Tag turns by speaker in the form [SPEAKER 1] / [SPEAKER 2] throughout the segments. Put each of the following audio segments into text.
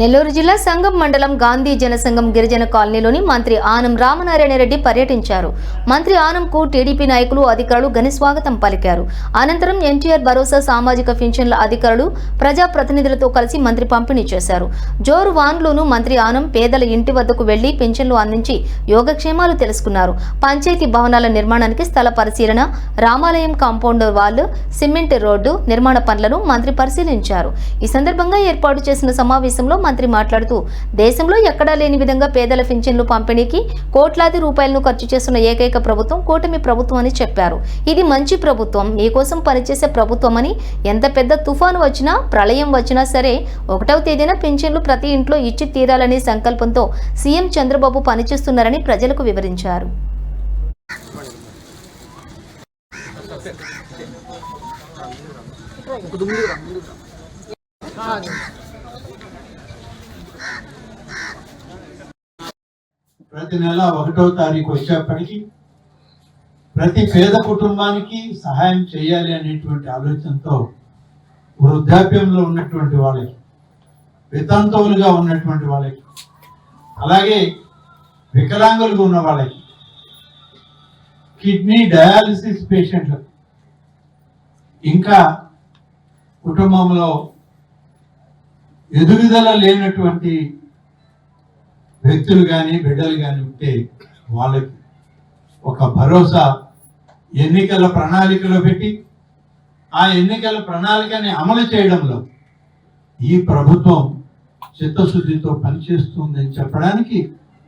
[SPEAKER 1] నెల్లూరు జిల్లా సంగం మండలం గాంధీ జనసంఘం గిరిజన కాలనీలోని మంత్రి ఆనం రామనారాయణ రెడ్డి పర్యటించారు. మంత్రి ఆనంకు టీడీపీ నాయకులు అధికారులు ఘన స్వాగతం పలికారు. అనంతరం ఎన్టీఆర్ భరోసా సామాజిక పింఛన్ల అధికారులు ప్రజాప్రతినిధులతో కలిసి మంత్రి పంపిణీ చేశారు. జోరు వాన్లోను మంత్రి ఆనం పేదల ఇంటి వద్దకు వెళ్ళి పింఛన్లు అందించి యోగక్షేమాలు తెలుసుకున్నారు. పంచాయతీ భవనాల నిర్మాణానికి స్థల పరిశీలన రామాలయం కాంపౌండ్ వాల్ సిమెంట్ రోడ్డు నిర్మాణ పనులను మంత్రి పరిశీలించారు. ఈ సందర్భంగా ఏర్పాటు చేసిన సమావేశంలో మంత్రి మాట్లాడుతూ దేశంలో ఎక్కడా లేని విధంగా పేదల పింఛన్లు పంపిణీకి కోట్లాది రూపాయలను ఖర్చు చేస్తున్న ఏకైక ప్రభుత్వం కూటమి ప్రభుత్వం అని చెప్పారు. ఇది మంచి ప్రభుత్వం. మీకోసం పనిచేసే ప్రభుత్వం అని ఎంత పెద్ద తుఫాను వచ్చినా ప్రళయం వచ్చినా సరే ఒకటవ తేదీన పింఛన్లు ప్రతి ఇంట్లో ఇచ్చి తీరాలనే సంకల్పంతో సీఎం చంద్రబాబు పనిచేస్తున్నారని ప్రజలకు వివరించారు.
[SPEAKER 2] ప్రతి నెల ఒకటో తారీఖు వచ్చేప్పటికి ప్రతి పేద కుటుంబానికి సహాయం చేయాలి అనేటువంటి ఆలోచనతో వృద్ధాప్యంలో ఉన్నటువంటి వాళ్ళకి వితంతువులుగా ఉన్నటువంటి వాళ్ళకి అలాగే వికలాంగులుగా ఉన్న వాళ్ళకి కిడ్నీ డయాలిసిస్ పేషెంట్లకు ఇంకా కుటుంబంలో ఎదుగుదల లేనటువంటి వ్యక్తులు కానీ బిడ్డలు కానీ ఉంటే వాళ్ళకి ఒక భరోసా ఎన్నికల ప్రణాళికలో పెట్టి ఆ ఎన్నికల ప్రణాళికని అమలు చేయడంలో ఈ ప్రభుత్వం చిత్తశుద్ధితో పనిచేస్తుందని చెప్పడానికి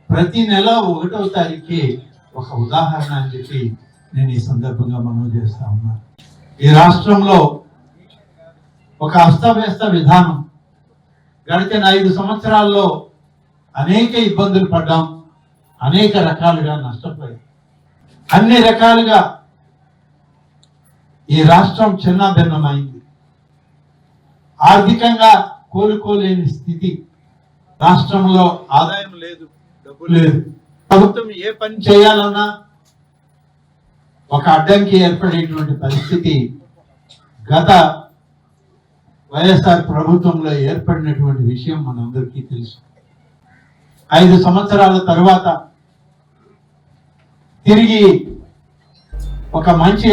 [SPEAKER 2] ప్రతి నెల ఒకటవ తారీఖే ఒక ఉదాహరణ అని చెప్పి నేను ఈ సందర్భంగా మనం చేస్తా ఉన్నాను ఈ రాష్ట్రంలో ఒక అస్తవ్యస్త విధానం గడిచిన ఐదు సంవత్సరాల్లో అనేక ఇబ్బందులు పడ్డాం. అనేక రకాలుగా నష్టపోయాం. అన్ని రకాలుగా ఈ రాష్ట్రం చిన్నాభిన్నమైంది ఆర్థికంగా కోలుకోలేని స్థితి. రాష్ట్రంలో ఆదాయం లేదు డబ్బు లేదు. ప్రభుత్వం ఏ పని చేయాలన్నా ఒక అడ్డంకి ఏర్పడేటువంటి పరిస్థితి గత వైఎస్ఆర్ ప్రభుత్వంలో ఏర్పడినటువంటి విషయం మనందరికీ తెలుసు. ఐదు సంవత్సరాల తరువాత తిరిగి ఒక మంచి